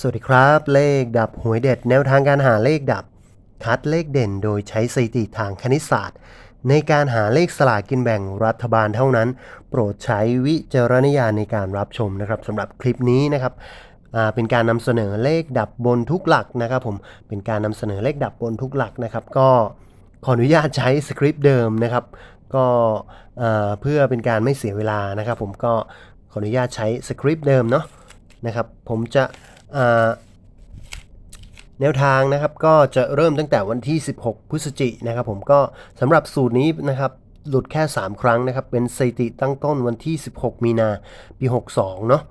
สวัสดีครับ เลขดับหวยเด็ดแนวทางการหาเลขดับ คัดเลขเด่นโดยใช้สถิติทางคณิตศาสตร์ ในการหาเลขสลากกินแบ่งรัฐบาลเท่านั้น โปรดใช้วิจารณญาณในการรับชมนะครับสำหรับคลิปนี้นะครับเป็นการนำเสนอเลขดับบนทุกหลักนะครับผมเป็นการนำเสนอเลขดับบนทุกหลักนะครับ ก็ขออนุญาตใช้สคริปต์เดิมนะครับ ก็เพื่อเป็นการไม่เสียเวลานะครับ ผมก็ขออนุญาตใช้สคริปต์เดิมเนาะนะครับ ผมจะ แนวทางนะครับก็จะเริ่มตั้งแต่วันที่ 16 พฤศจิกายนะครับผมก็สำหรับสูตรนี้นะครับหลุดแค่ 3 ครั้งนะครับ เป็นสถิติตั้งต้นวันที่ 16 มีนาปี 62 เนาะ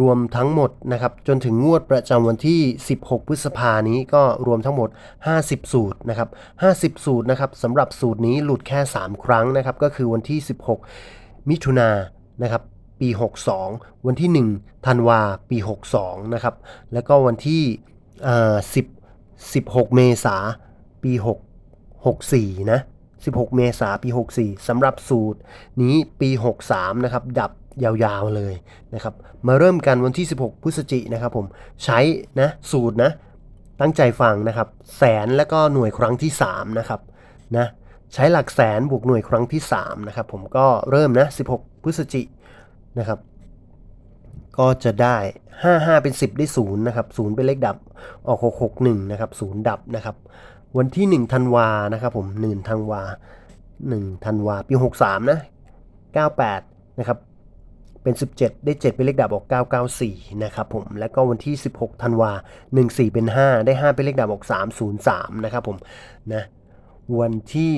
รวมทั้งหมดนะครับ จนถึงงวดประจำวันที่ 16 พฤษภานี้ก็รวมทั้งหมด 50 สูตรนะครับ 50 สูตรนะครับสำหรับสูตรนี้หลุดแค่ 3 ครั้งนะครับ ก็คือวันที่ 16 มิถุนายนนะครับ ปี 62 วันที่ 1 ธันวาปี 62 นะครับ แล้วก็วันที่10 16 เมษาปี 6 64 นะ 16 เมษาปี 64สำหรับสูตรนี้ปี 63 นะครับ ดับยาวๆเลยนะครับ มาเริ่มกันวันที่ 16 พฤศจิกนะครับผม ใช้นะสูตรนะ ตั้งใจฟังนะครับ แสนแล้วก็หน่วยครั้งที่ 3 นะครับ นะ ใช้หลักแสนบวกหน่วยครั้งที่ 3 นะครับ ผมก็เริ่มนะ 16 พฤศจิก นะครับ ก็จะได้ 55 เป็น 10 ได้0นะครับ0เป็นเลขดับออก 661นะครับ0ดับนะครับ วันที่ 1 ธันวานะครับผม1ธันวา1ธันวาปี 63 นะ 98 นะครับ เป็น 17 ได้ 7 เป็นเลขดับออก 994 นะครับผม แล้วก็วันที่ 16 ธันวา 14 เป็น 5 ได้ 5 เป็นเลขดับออก 303 นะครับผม นะ วันที่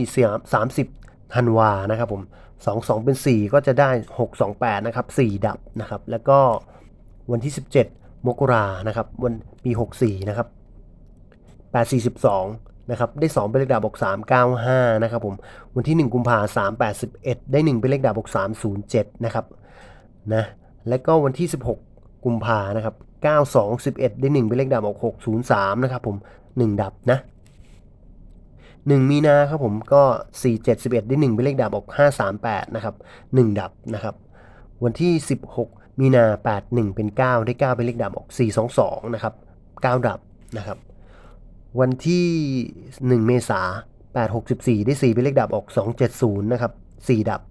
30 ธันวา นะครับผม 22 เป็น 4 ก็จะได้ 628 นะครับ 4 ดับนะครับ แล้วก็วันที่ 17 มกรานะครับ วันปี 64 นะครับ 842 นะครับ ได้ 2 เป็นเลขดาบบอก395 นะครับผม วันที่ 1 กุมภา381ได้ 1 เป็นเลขดาบบอก307 นะครับ นะ แล้วก็วันที่ 16 กุมภานะครับ 9211 ได้ 1 เป็นเลขดาบบอก603 นะครับผม 1 ดับนะ 1 มีนาครับผมก็ 4711 ได้ 1 เป็นเลขดาบออก 538 นะครับ 1 ดับนะครับ วันที่ 16 มีนา 81 เป็น 9 ได้ 9 เป็นเลขดับออก 422 นะครับ 9 ดับนะครับ วันที่ 1 เมษา864ได้ 4 เป็นเลขดับออก 270 นะครับ 4 ดับ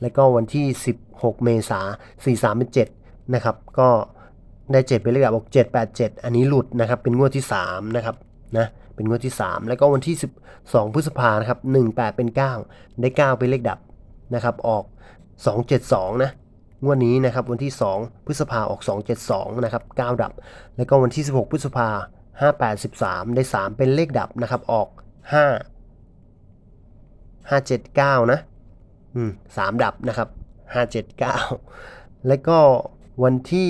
แล้วก็วันที่ 16 เมษา43 เป็น 7 นะครับ ก็ได้ 7 เป็นเลขดับออก 787 อันนี้หลุดนะครับ เป็นงวดที่ 3 นะครับ นะเป็นงวดที่ 3 แล้วก็วันที่ 12 พฤษภานะครับ18 เป็น 9 ได้ 9 เป็นเลขดับนะครับออก 272 นะงวดนี้นะครับวันที่ 2 พฤษภาออก 272 นะครับ 9 ดับ แล้วก็วันที่ 16 พฤษภา583 ได้ 3 เป็นเลขดับนะครับออก 5 579 นะอืมสามดับนะครับ 579 แล้วก็วันที่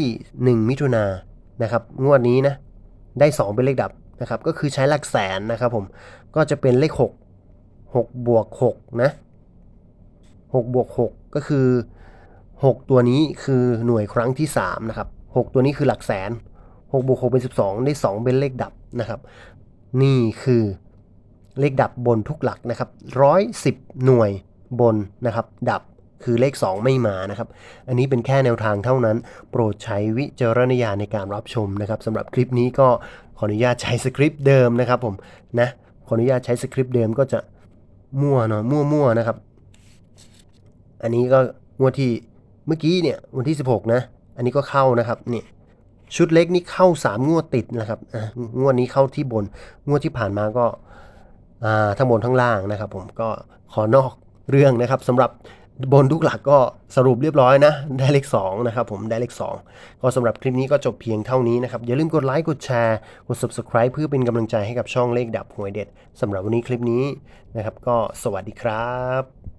1 มิถุนานนะครับงวดนี้นะได้ 2 เป็นเลขดับ นะครับก็คือใช้หลักแสนนะครับผมก็จะเป็นเลข 6 6บวก6นะ6บวก6ก็คือ 6 ตัวนี้คือหน่วยครั้งที่3นะครับ6ตัวนี้คือหลักแสน6บวก6เป็น 12 ได้ 2 เป็นเลขดับนะครับ นี่คือเลขดับบนทุกหลักนะครับ 110 หน่วยบนนะครับ ดับคือเลข 2 ไม่มานะครับ อันนี้เป็นแค่แนวทางเท่านั้น โปรดใช้วิจารณญาณในการรับชมนะครับสำหรับคลิปนี้ก็ ขออนุญาตใช้สคริปต์เดิมนะครับผมนะขออนุญาตใช้สคริปต์เดิมก็จะมั่วเนาะมั่วๆนะครับ อันนี้ก็งวดที่เมื่อกี้เนี่ยวันที่ 16 นะ อันนี้ก็เข้านะครับเนี่ยชุดเล็กนี่เข้า 3 งวดติดนะครับงวดนี้เข้าที่บน งวดที่ผ่านมาก็าทั้งบนทั้งล่างนะครับ ผมก็ขอนอกเรื่องนะครับสำหรับ บนทุกหลักก็สรุปเรียบร้อยนะ ได้เลข2นะครับผมได้เลข2 ก็สำหรับคลิปนี้ก็จบเพียงเท่านี้นะครับ อย่าลืมกดไลค์กดแชร์ กด subscribe เพื่อเป็นกำลังใจให้กับช่องเลขดับหวยเด็ดสำหรับวันนี้คลิปนี้นะครับ ก็สวัสดีครับ